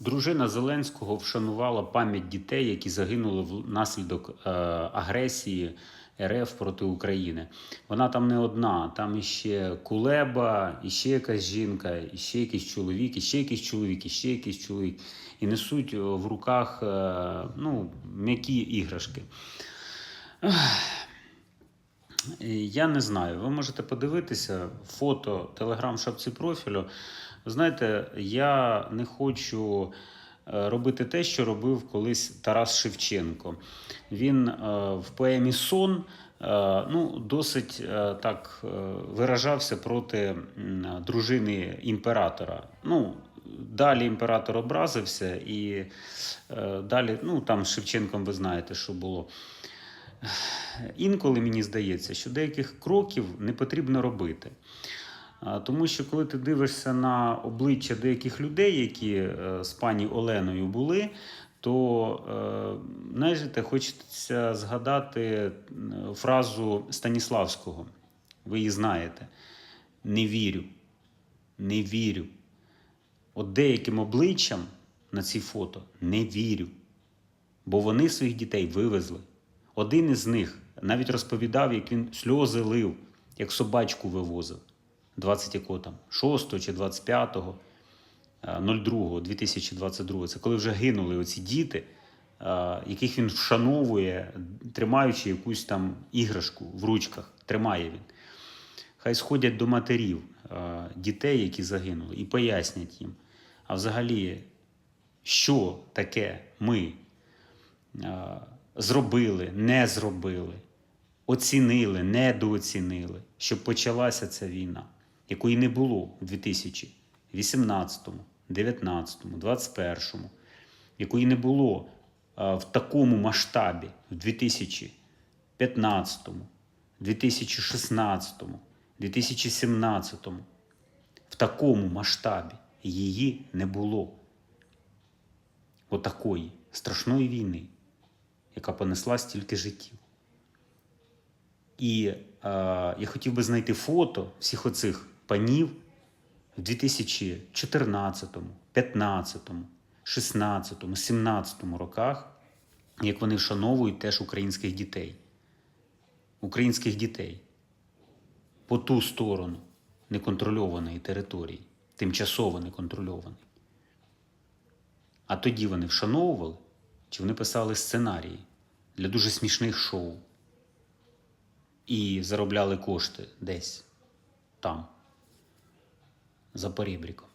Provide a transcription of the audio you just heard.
Дружина Зеленського вшанувала пам'ять дітей, які загинули внаслідок е, агресії РФ проти України. Вона там не одна, там іще Кулеба, іще якась жінка, іще якийсь чоловік, іще якийсь чоловік, іще якийсь чоловік. І несуть е, в руках е, ну, м'які іграшки. Я не знаю. Ви можете подивитися фото телеграм-шапці профілю. Знаєте, я не хочу е, робити те, що робив колись Тарас Шевченко. Він е, в поемі Сон е, ну, досить так виражався проти дружини імператора. Ну, Далі імператор образився, і далі, ну там з Шевченком ви знаєте, що було. Інколи мені здається, що деяких кроків не потрібно робити. Тому що коли ти дивишся на обличчя деяких людей, які е, з пані Оленою були, то е, знаєте, хочеться згадати е, фразу Станіславського. Ви її знаєте. Не вірю. Не вірю. От деяким обличчям на ці фото не вірю. Бо вони своїх дітей вивезли. Один із них навіть розповідав, як він сльози лив, як собачку вивозив. 20 якого там, 6 чи 25 02 2022. Це коли вже гинули оці діти, е, яких він вшановує, тримаючи якусь там іграшку в ручках. Тримає він. Хай сходять до матерів е, дітей, які загинули, і пояснять їм. А взагалі, що таке ми е, зробили, не зробили, оцінили, недооцінили, щоб почалася ця війна, якої не було у 2018, 19, 21, якої не було е, в такому масштабі в 2015, 2016, 2017. В такому масштабі її не було. Отакої страшної війни, яка понесла стільки життів. І е, я хотів би знайти фото всіх оцих панів в 2014, 15, 16, 17 роках, як вони вшановують теж українських дітей. Українських дітей по ту сторону неконтрольованої території, тимчасово неконтрольованої. А тоді вони вшановували, чи вони писали сценарії для дуже смішних шоу і заробляли кошти десь там, за порібріком.